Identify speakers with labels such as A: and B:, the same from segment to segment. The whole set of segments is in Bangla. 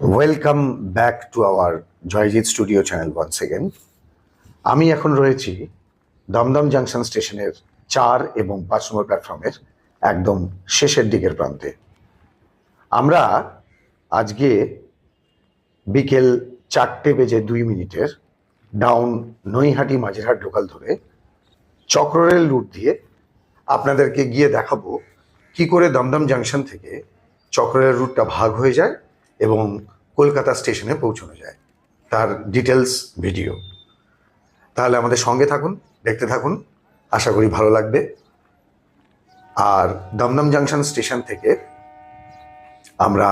A: Welcome back to our Joyjit studio channel one second আমি এখন রয়েছি দমদম জাংশন স্টেশনের চার এবং পাঁচ নম্বর প্ল্যাটফর্মের একদম শেষের দিকের প্রান্তে। আমরা আজকে বিকেল চারটে বেজে দুই মিনিটের ডাউন নৈহাটি মাঝেরহাট লোকাল ধরে চক্ররেল রুট দিয়ে আপনাদেরকে গিয়ে দেখাবো কি করে দমদম জাংশন থেকে চক্ররেল রুটটা ভাগ হয়ে যায় এবং কলকাতা স্টেশনে পৌঁছানো যায়। তার ডিটেলস ভিডিও তাহলে আমাদের সঙ্গে থাকুন, দেখতে থাকুন, আশা করি ভালো লাগবে। আর দমদম জাংশন স্টেশন থেকে আমরা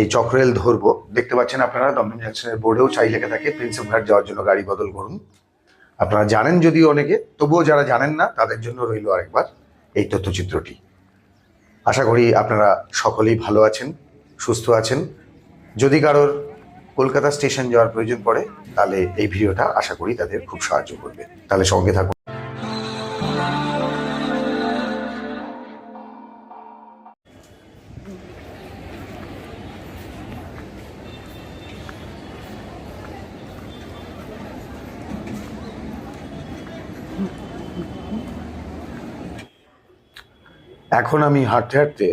A: এই চক্রেল ধরবো। দেখতে পাচ্ছেন আপনারা, দমদম জাংশনের বোর্ডেও চাই লেখা থাকে প্রিন্সেপ ঘাট যাওয়ার জন্য গাড়ি বদল করুন। আপনারা জানেন যদিও অনেকে, তবুও যারা জানেন না, তাদের জন্য রইল আরেকবার এই তথ্যচিত্রটি। আশা করি আপনারা সকলেই ভালো আছেন। সুস্থ আছেন। যদি কারোর কলকাতা স্টেশন যাওয়ার প্রয়োজন পড়ে, তাহলে এই ভিডিওটা আশা করি তাদের খুব সাহায্য করবে। তাহলে সঙ্গে থাকুন। এখন আমি হাঁটতে হাঁটতে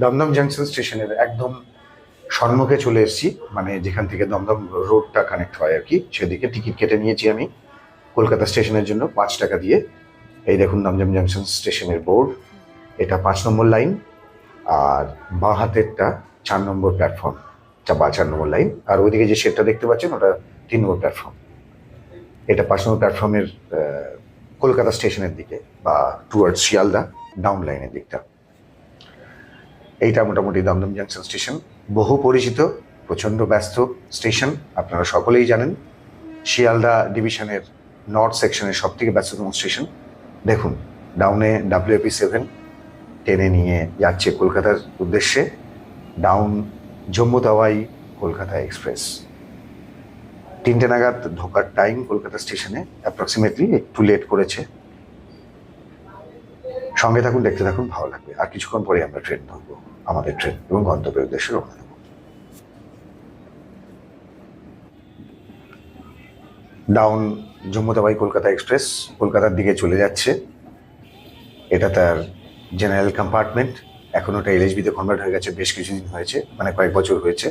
A: দমদম জাংশন স্টেশনের একদম সম্মুখে চলে এসেছি মানে যেখান থেকে দমদম রোডটা কানেক্ট হয় আর কি, সেদিকে টিকিট কেটে নিয়েছি আমি কলকাতা স্টেশনের জন্য পাঁচ টাকা দিয়ে। এই দেখুন দমদম জাংশন স্টেশনের বোর্ড এটা পাঁচ নম্বর লাইন আর বাঁ হাতেরটা চার নম্বর প্ল্যাটফর্ম বা চার নম্বর লাইন আর ওইদিকে যে শেডটা দেখতে পাচ্ছেন, ওটা তিন নম্বর প্ল্যাটফর্ম এটা পাঁচ নম্বর প্ল্যাটফর্মের কলকাতা স্টেশনের দিকে বা টুয়ার্ডস শিয়ালদা ডাউন লাইনের দিকটা। এইটা মোটামুটি দমদম জাংশন স্টেশন বহু পরিচিত, প্রচণ্ড ব্যস্ত স্টেশন আপনারা সকলেই জানেন। শিয়ালদা ডিভিশনের নর্থ সেকশনের সব থেকে ব্যস্ততম স্টেশন দেখুন ডাউনে ডাব্লিউপি সেভেন টেনে নিয়ে যাচ্ছে কলকাতার উদ্দেশ্যে ডাউন জম্মু তাওয়াই, কলকাতা এক্সপ্রেস তিনটে নাগাদ ঢোকার টাইম কলকাতা স্টেশনে অ্যাপ্রক্সিমেটলি একটু লেট করেছে। সঙ্গে থাকুন, দেখতে থাকুন, ভালো লাগবে। আর কিছুক্ষণ পরে আমরা ট্রেন ধরবো। আমাদের ট্রেন এবং গন্তব্যের উদ্দেশ্যে রওনা দেবো। ডাউন জম্মুতাবাই কলকাতা এক্সপ্রেস কলকাতার দিকে চলে যাচ্ছে। এটা তার জেনারেল কম্পার্টমেন্ট। এখন ওটা এলএসবিতে কনভার্ট হয়ে গেছে, বেশ কিছুদিন হয়েছে মানে কয়েক বছর হয়েছে।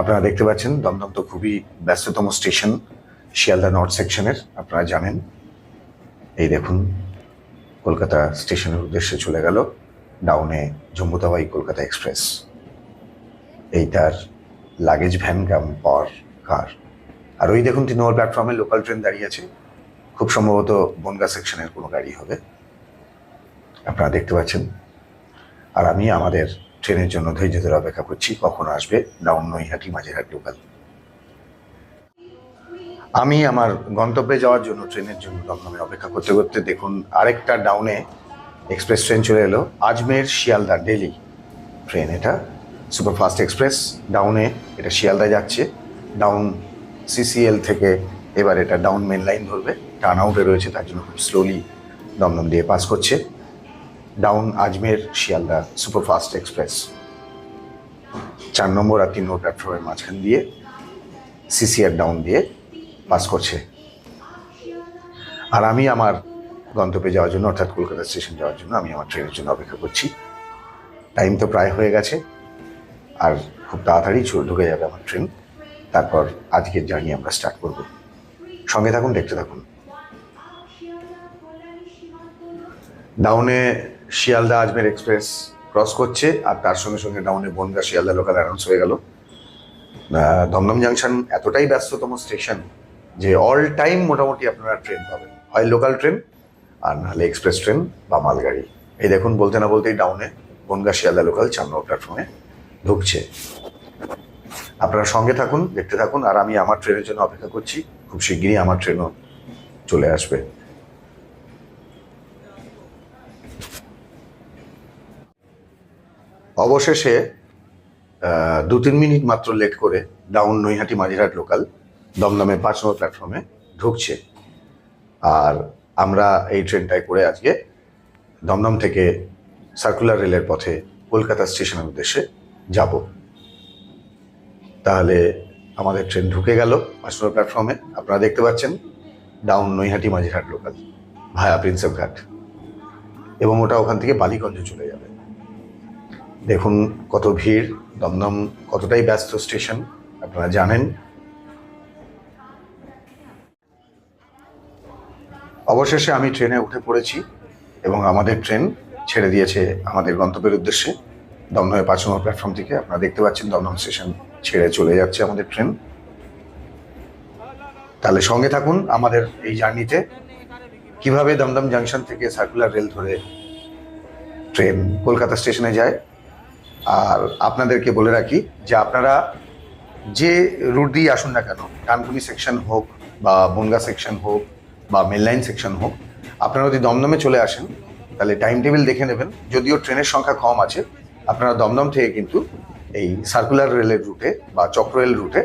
A: আপনারা দেখতে পাচ্ছেন, দমদম তো খুবই ব্যস্ততম স্টেশন, শিয়ালদা নর্থ সেকশনের, আপনারা জানেন। এই দেখুন, কলকাতা স্টেশনের উদ্দেশ্যে চলে গেল। ডাউনে জম্মুতাবাই কলকাতা এক্সপ্রেস। এইটার luggage van cum power car আর ওই দেখুন, তিন নম্বর প্ল্যাটফর্মে লোকাল ট্রেন দাঁড়িয়ে আছে। খুব সম্ভবত বনগা সেকশনের কোনো গাড়ি হবে। আপনারা দেখতে পাচ্ছেন। আর আমি আমাদের ট্রেনের জন্য ধৈর্য ধরে অপেক্ষা করছি, কখন আসবে ডাউন নৈহাটি, মাঝেরহাট লোকাল আমি আমার গন্তব্যে যাওয়ার জন্য ট্রেনের জন্য দমদমে অপেক্ষা করতে করতে দেখুন, আরেকটা ডাউনে এক্সপ্রেস ট্রেন চলে এলো। আজমের শিয়ালদা ডেলি ট্রেন এটা। সুপারফাস্ট এক্সপ্রেস ডাউনে এটা শিয়ালদা যাচ্ছে। ডাউন সিসিএল থেকে এবার এটা ডাউন মেন লাইন ধরবে। টার্ন আউটে রয়েছে, তার জন্য খুব স্লোলি দমদম দিয়ে পাস করছে। Down Ajmer Sealdah, superfast express. চার নম্বর আর তিন নম্বর প্ল্যাটফর্মের মাঝখান দিয়ে সিসিআর ডাউন দিয়ে পাস করছে। আর আমি আমার গন্তব্যে যাওয়ার জন্য, অর্থাৎ কলকাতা স্টেশন যাওয়ার জন্য আমি আমার ট্রেনের জন্য অপেক্ষা করছি। টাইম তো প্রায় হয়ে গেছে, আর খুব তাড়াতাড়ি ঢুকে যাবে আমার ট্রেন। তারপর আজকের জার্নি আমরা স্টার্ট করব। সঙ্গে থাকুন, দেখতে থাকুন। ডাউনে শিয়ালদা আজমের এক্সপ্রেস ক্রস করছে, আর তার সঙ্গে সঙ্গে ডাউনে বনগা শিয়ালদা লোকাল অ্যানাউন্স হয়ে গেল। দমদম জাংশন এতটাই ব্যস্ততম স্টেশন যে অল টাইম মোটামুটি আপনারা ট্রেন পাবেন। হয় লোকাল ট্রেন আর নাহলে এক্সপ্রেস ট্রেন বা মালগাড়ি। এই দেখুন, বলতে না বলতেই ডাউনে বনগা শিয়ালদা লোকাল নম্বর প্ল্যাটফর্মে ঢুকছে। আপনারা সঙ্গে থাকুন, দেখতে থাকুন, আর আমি আমার ট্রেনের জন্য অপেক্ষা করছি। খুব শিগগিরই আমার ট্রেনও চলে আসবে। অবশেষে দু তিন মিনিট মাত্র লেট করে ডাউন নৈহাটি মাঝিরহাট লোকাল দমদমে পাঁচ নম্বর প্ল্যাটফর্মে ঢুকছে। আর আমরা এই ট্রেনটায় করে আজকে দমদম থেকে সার্কুলার রেলের পথে কলকাতা স্টেশনের উদ্দেশ্যে যাব। তাহলে আমাদের ট্রেন ঢুকে গেল নম্বর প্ল্যাটফর্মে আপনারা দেখতে পাচ্ছেন down Naihati Majerhat local via Prinsep Ghat এবং ওটা ওখান থেকে বালিগঞ্জে চলে যাবে। দেখুন কত ভিড়, দমদম কতটাই ব্যস্ত স্টেশন, আপনারা জানেন। অবশেষে আমি ট্রেনে উঠে পড়েছি এবং আমাদের ট্রেন ছেড়ে দিয়েছে আমাদের গন্তব্যের উদ্দেশ্যে। দমদমের পাঁচ নম্বর প্ল্যাটফর্ম থেকে আপনারা দেখতে পাচ্ছেন দমদম স্টেশন ছেড়ে চলে যাচ্ছে আমাদের ট্রেন। তাহলে সঙ্গে থাকুন আমাদের এই জার্নিতে। কীভাবে দমদম জাংশন থেকে সার্কুলার রেল ধরে ট্রেন কলকাতা স্টেশনে যায়। আর আপনাদেরকে বলে রাখি যে আপনারা যে রুট দিয়ে আসুন না কেন ডানকুনি সেকশন হোক বা বনগা সেকশন হোক বা মেনলাইন সেকশন হোক, আপনারা যদি দমদমে চলে আসেন, তাহলে টাইম টেবিল দেখে নেবেন। যদিও ট্রেনের সংখ্যা কম আছে, আপনারা দমদম থেকে কিন্তু এই সার্কুলার রেলের রুটে বা চক্র রেল রুটে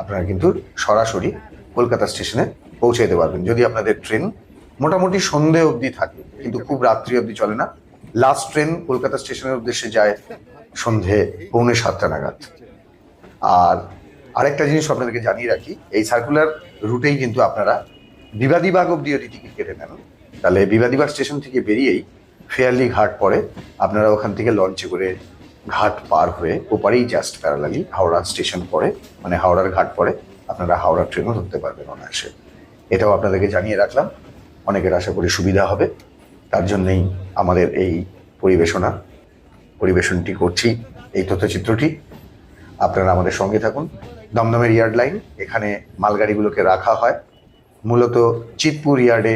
A: আপনারা কিন্তু সরাসরি কলকাতা স্টেশনে পৌঁছে যেতে পারবেন। যদি আপনাদের ট্রেন মোটামুটি সন্ধে অবধি থাকে, কিন্তু খুব রাত্রি অবধি চলে না লাস্ট ট্রেন কলকাতা স্টেশনের উদ্দেশ্যে যায় সন্ধে পৌনে সাতটা নাগাদ। আর আরেকটা জিনিস আপনাদেরকে জানিয়ে রাখি, এই সার্কুলার রুটেই কিন্তু আপনারা বিবাদীবাগ অব্দি যদি টিকিট কেটে নেন, তাহলে বিবাদীবাগ স্টেশন থেকে বেরিয়েই ফেয়ারলি ঘাট পড়ে আপনারা ওখান থেকে লঞ্চে করে ঘাট পার হয়ে ওপারেই জাস্ট প্যারালালি হাওড়া স্টেশন পড়ে মানে হাওড়ার ঘাট পড়ে আপনারা হাওড়ার ট্রেনও ধরতে পারবেন অনায়াসে। এটাও আপনাদেরকে জানিয়ে রাখলাম। অনেকের আশা করি সুবিধা হবে। তার জন্যেই আমাদের এই পরিবেশনা, পরিবেশনটি করছি এই তথ্যচিত্রটি। আপনারা আমাদের সঙ্গে থাকুন। দমদমের ইয়ার্ড লাইন এখানে মালগাড়িগুলোকে রাখা হয়। মূলত চিতপুর ইয়ার্ডে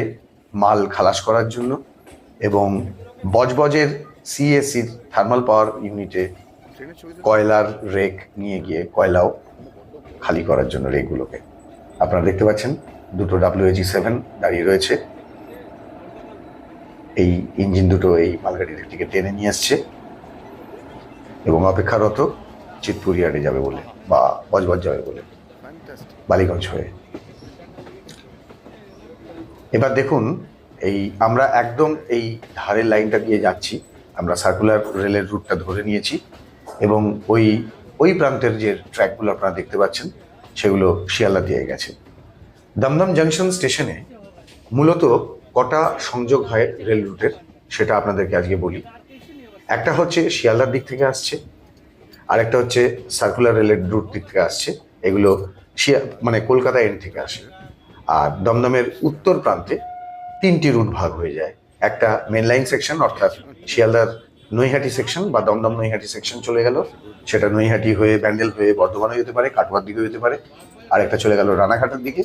A: মাল খালাস করার জন্য এবং বজবজের সিএসির থার্মাল পাওয়ার ইউনিটে কয়লার রেক নিয়ে গিয়ে কয়লাও খালি করার জন্য রেকগুলোকে। আপনারা দেখতে পাচ্ছেন, দুটো ডাব্লিউএজি সেভেন দাঁড়িয়ে রয়েছে। এই ইঞ্জিন দুটো এই মালগাড়িটিকে টেনে নিয়ে আসছে এবং অপেক্ষারত চিতপুর ইয়ার্ডে যাবে বলে বা বজবজ যাবে বলে। বালিগঞ্জ হয়ে এবার দেখুন, এই আমরা একদম এই ধারের লাইনটা দিয়ে যাচ্ছি। আমরা সার্কুলার রেলের রুটটা ধরে নিয়েছি এবং ওই ওই প্রান্তের যে ট্র্যাকগুলো আপনারা দেখতে পাচ্ছেন, সেগুলো শিয়ালদা দিয়ে গেছে। দমদম জাংশন স্টেশনে মূলত কটা সংযোগ হয় রেল রুটের সেটা আপনাদেরকে আজকে বলি। একটা হচ্ছে শিয়ালদার দিক থেকে আসছে আর একটা হচ্ছে সার্কুলার রেলের রুট দিক থেকে আসছে, এগুলো মানে কলকাতা এন্ড থেকে আসে আর দমদমের উত্তর প্রান্তে তিনটি রুট ভাগ হয়ে যায়। একটা মেন লাইন সেকশন অর্থাৎ শিয়ালদার নৈহাটি সেকশন বা দমদম নৈহাটি সেকশন চলে গেল। সেটা নৈহাটি হয়ে ব্যান্ডেল হয়ে বর্ধমানে যেতে পারে, কাটোয়ার দিকে যেতে পারে। আর একটা চলে গেল রানাঘাটের দিকে।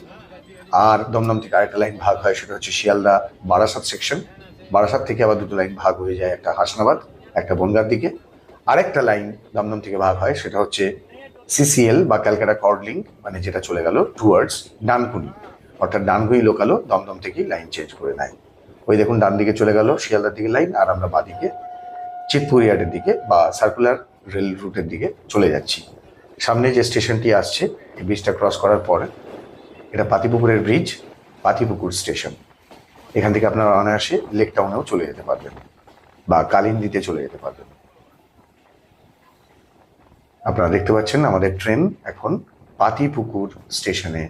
A: আর দমদম থেকে আরেকটা লাইন ভাগ হয়, সেটা হচ্ছে শিয়ালদা বারাসাত সেকশন বারাসাত থেকে আবার দুটো লাইন ভাগ হয়ে যায়, একটা হাসনাবাদ, একটা বনগার দিকে। আরেকটা লাইন দমদম থেকে ভাগ হয়, সেটা হচ্ছে সিসিএল বা ক্যালকাটা কর্ডলিং মানে যেটা চলে গেল টুয়ার্ডস ডানকুনি। অর্থাৎ ডানকুনি লোকালো, দমদম থেকেই লাইন চেঞ্জ করে নেয়। ওই দেখুন, ডান দিকে চলে গেল শিয়ালদার দিকে লাইন আর আমরা বাদিকে চিতপুর ইয়ার্ডের দিকে বা সার্কুলার রেল রুটের দিকে চলে যাচ্ছি। সামনে যে স্টেশনটি আসছে, এই ব্রিজটা ক্রস করার পরে, এটা পাতিপুকুরের ব্রিজ পাতিপুকুর স্টেশন এখান থেকে আপনারা অনায়াসে লেক টাউনেও চলে যেতে পারবেন বা কালিন্দিতে চলে যেতে পারবেন। আপনারা দেখতে পাচ্ছেন, আমাদের ট্রেন এখন পাতিপুকুর স্টেশনে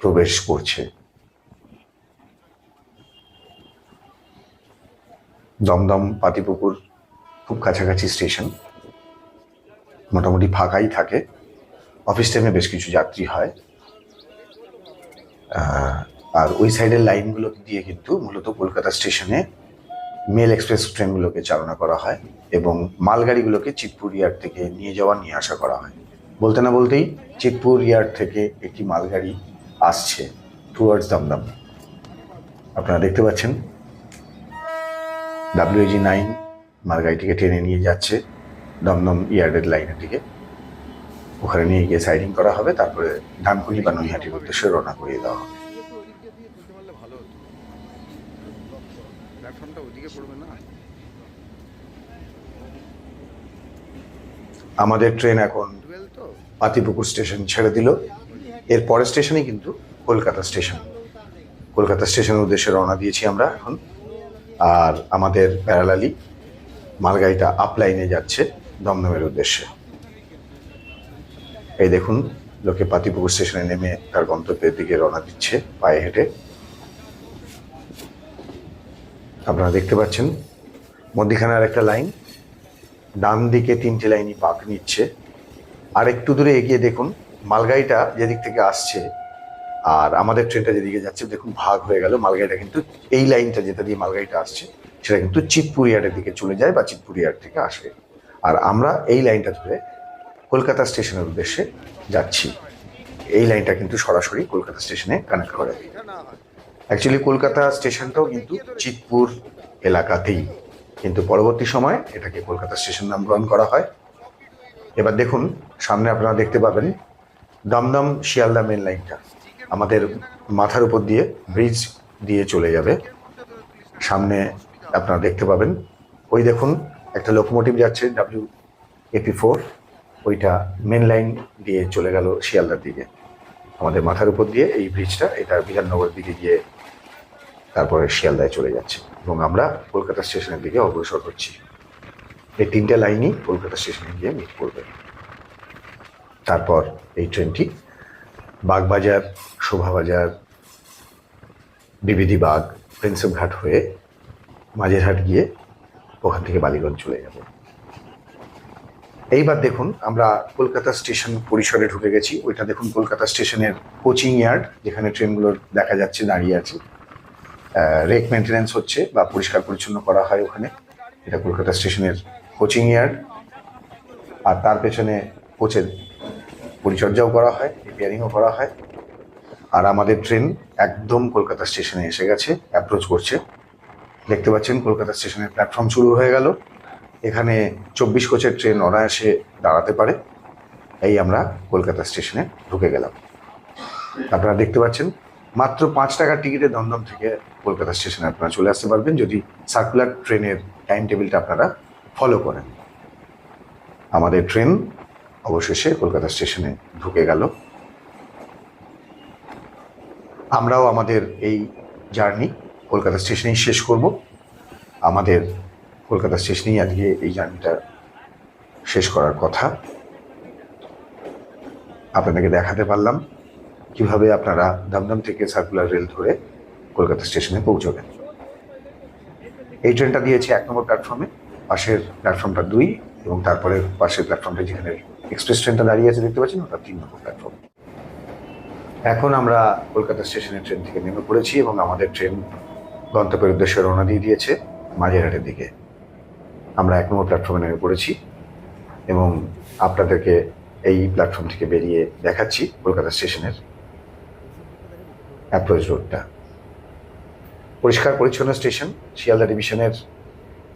A: প্রবেশ করছে। দমদম, পাতিপুকুর, খুব কাছাকাছি স্টেশন। মোটামুটি ফাঁকাই থাকে। অফিস টাইমে বেশ কিছু যাত্রী হয়। আর ওই সাইডের লাইনগুলো দিয়ে কিন্তু মূলত কলকাতা স্টেশনে মেল এক্সপ্রেস ট্রেনগুলোকে চালনা করা হয় এবং মালগাড়িগুলোকে চিতপুর ইয়ার্ড থেকে নিয়ে যাওয়া, নিয়ে আসা করা হয়। বলতে না বলতেই চিতপুর ইয়ার্ড থেকে একটি মালগাড়ি আসছে টুয়ার্ডস দমদম। আপনারা দেখতে পাচ্ছেন ডাব্লিউজি নাইন মালগাড়িটিকে টেনে নিয়ে যাচ্ছে দমদম ইয়ার্ডের লাইনের দিকে। ওখানে নিয়ে গিয়ে সাইডিং করা হবে, তারপরে ধানকুনি বা নৈহাটির উদ্দেশ্যে রওনা করিয়ে দেওয়া হবে। আমাদের ট্রেন এখন পাতিপুকুর স্টেশন ছেড়ে দিল। এর পরের স্টেশনই কিন্তু কলকাতা স্টেশন। কলকাতা স্টেশনের উদ্দেশ্যে রওনা দিয়েছি আমরা এখন। আর আমাদের প্যারালালি মালগাড়িটা আপলাইনে যাচ্ছে দমদমের উদ্দেশ্যে। এই দেখুন, লোকে পাতিপুকুর স্টেশনে নেমে তার গন্তব্যের দিকে রওনা দিচ্ছে পায়ে হেঁটে। আপনারা দেখতে পাচ্ছেন, মধ্যিখানে আর একটা লাইন ডান দিকে তিনটে লাইনই পাক নিচ্ছে। আর একটু দূরে এগিয়ে দেখুন, মালগাড়িটা যেদিক থেকে আসছে আর আমাদের ট্রেনটা যেদিকে যাচ্ছে, দেখুন, ভাগ হয়ে গেল। মালগাড়িটা কিন্তু এই লাইনটা যেটা দিয়ে মালগাড়িটা আসছে, সেটা কিন্তু চিতপুরিয়াটের দিকে চলে যায় বা চিতপুরিয়াট থেকে আসে। আর আমরা এই লাইনটা ধরে কলকাতা স্টেশনের উদ্দেশ্যে যাচ্ছি। এই লাইনটা কিন্তু সরাসরি কলকাতা স্টেশনে কানেক্ট করে অ্যাকচুয়ালি কলকাতা স্টেশনটাও কিন্তু চিতপুর এলাকাতেই। কিন্তু পরবর্তী সময়ে এটাকে কলকাতা স্টেশন নাম গ্রহণ করা হয়। এবার দেখুন, সামনে আপনারা দেখতে পাবেন দমদম শিয়ালদা মেন লাইনটা আমাদের মাথার উপর দিয়ে ব্রিজ দিয়ে চলে যাবে। সামনে আপনারা দেখতে পাবেন। ওই দেখুন, একটা লোকোমোটিভ যাচ্ছে ডাব্লিউ এপি ফোর ওইটা মেন লাইন দিয়ে চলে গেল শিয়ালদার দিকে। আমাদের মাথার উপর দিয়ে এই ব্রিজটা এটা বিধাননগরের দিকে গিয়ে তারপরে শিয়ালদায় চলে যাচ্ছে। এবং আমরা কলকাতা স্টেশনের দিকে অগ্রসর হচ্ছি। এই তিনটে লাইনই কলকাতা স্টেশনে গিয়ে মিট করবে। তারপর এই ট্রেনটি বাগবাজার, শোভাবাজার বিবিধি বাগ প্রিন্সেপ ঘাট হয়ে মাঝেরহাট গিয়ে ওখান থেকে বালিগঞ্জ চলে যাব। এইবার দেখুন আমরা কলকাতা স্টেশন পরিসরে ঢুকে গেছি। ওইটা দেখুন কলকাতা স্টেশনের কোচিং ইয়ার্ড, যেখানে ট্রেনগুলো দেখা যাচ্ছে, দাঁড়িয়ে আছে। রেক মেনটেন্যান্স হচ্ছে বা পরিষ্কার পরিচ্ছন্ন করা হয় ওখানে। এটা কলকাতা স্টেশনের কোচিং ইয়ার্ড। আর তার পেছনে কোচের পরিচর্যাও করা হয় রিপেয়ারিংও করা হয়। আর আমাদের ট্রেন একদম কলকাতা স্টেশনে এসে গেছে অ্যাপ্রোচ করছে। দেখতে পাচ্ছেন, কলকাতা স্টেশনের প্ল্যাটফর্ম শুরু হয়ে গেল। এখানে চব্বিশ কোচের ট্রেন অনায়াসে দাঁড়াতে পারে। এই আমরা কলকাতা স্টেশনে ঢুকে গেলাম। আপনারা দেখতে পাচ্ছেন, মাত্র পাঁচ টাকার টিকিটে দমদম থেকে কলকাতা স্টেশনে আপনারা চলে আসতে পারবেন, যদি সার্কুলার ট্রেনের টাইম টেবিলটা আপনারা ফলো করেন। আমাদের ট্রেন অবশেষে কলকাতা স্টেশনে ঢুকে গেল। আমরাও আমাদের এই জার্নি কলকাতা স্টেশনেই শেষ করব। আমাদের কলকাতা স্টেশনেই আজকে এই জার্নিটা শেষ করার কথা। আপনাদেরকে দেখাতে পারলাম কীভাবে আপনারা দমদম থেকে সার্কুলার রেল ধরে কলকাতা স্টেশনে পৌঁছবেন। এই ট্রেনটা দিয়েছে এক নম্বর প্ল্যাটফর্মে, পাশের প্ল্যাটফর্মটা দুই এবং তারপরে পাশের প্ল্যাটফর্মটা যেখানে এক্সপ্রেস ট্রেনটা দাঁড়িয়ে আছে, দেখতে পাচ্ছেন? ওটা তিন নম্বর প্ল্যাটফর্ম এখন আমরা কলকাতা স্টেশনের ট্রেন থেকে নেমে পড়েছি এবং আমাদের ট্রেন গন্তব্যের উদ্দেশ্যে রওনা দিয়ে দিয়েছে মাঝেরহাটের দিকে। আমরা এক নম্বর প্ল্যাটফর্মে নেমে পড়েছি এবং আপনাদেরকে এই প্ল্যাটফর্ম থেকে বেরিয়ে দেখাচ্ছি কলকাতা স্টেশনের অ্যাপ্রোচ রোডটা পরিষ্কার পরিচ্ছন্ন স্টেশন, শিয়ালদা ডিভিশনের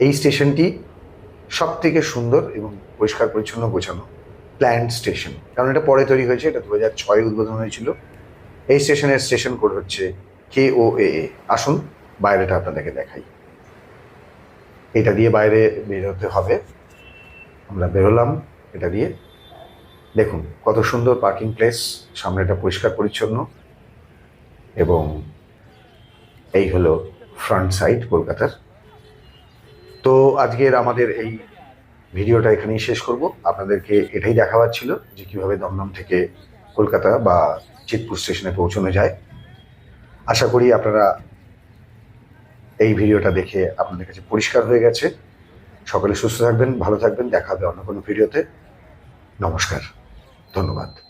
A: এই স্টেশনটি সব থেকে সুন্দর এবং পরিষ্কার পরিচ্ছন্ন গোছানো। প্ল্যান্ড স্টেশন কারণ এটা পরে তৈরি হয়েছে, এটা দু হাজার ছয় উদ্বোধন হয়েছিল। এই স্টেশনের স্টেশন কোড হচ্ছে কে ও এ আসুন, বাইরেটা আপনাদেরকে দেখাই। এটা দিয়ে বাইরে বেরোতে হবে। আমরা বেরোলাম এটা দিয়ে। দেখুন, কত সুন্দর পার্কিং প্লেস, সামনেটা পরিষ্কার পরিচ্ছন্ন। এবং এই হলো ফ্রন্ট সাইড কলকাতার। তো আজকের আমাদের এই ভিডিওটা এখানেই শেষ করব। আপনাদেরকে এটাই দেখাবার ছিল যে কীভাবে দমদম থেকে কলকাতা বা চিতপুর স্টেশনে পৌঁছানো যায়। আশা করি আপনারা এই ভিডিওটা দেখে আপনাদের কাছে পরিষ্কার হয়ে গেছে। সকলে সুস্থ থাকবেন, ভালো থাকবেন। দেখা হবে অন্য কোনো ভিডিওতে। নমস্কার। ধন্যবাদ।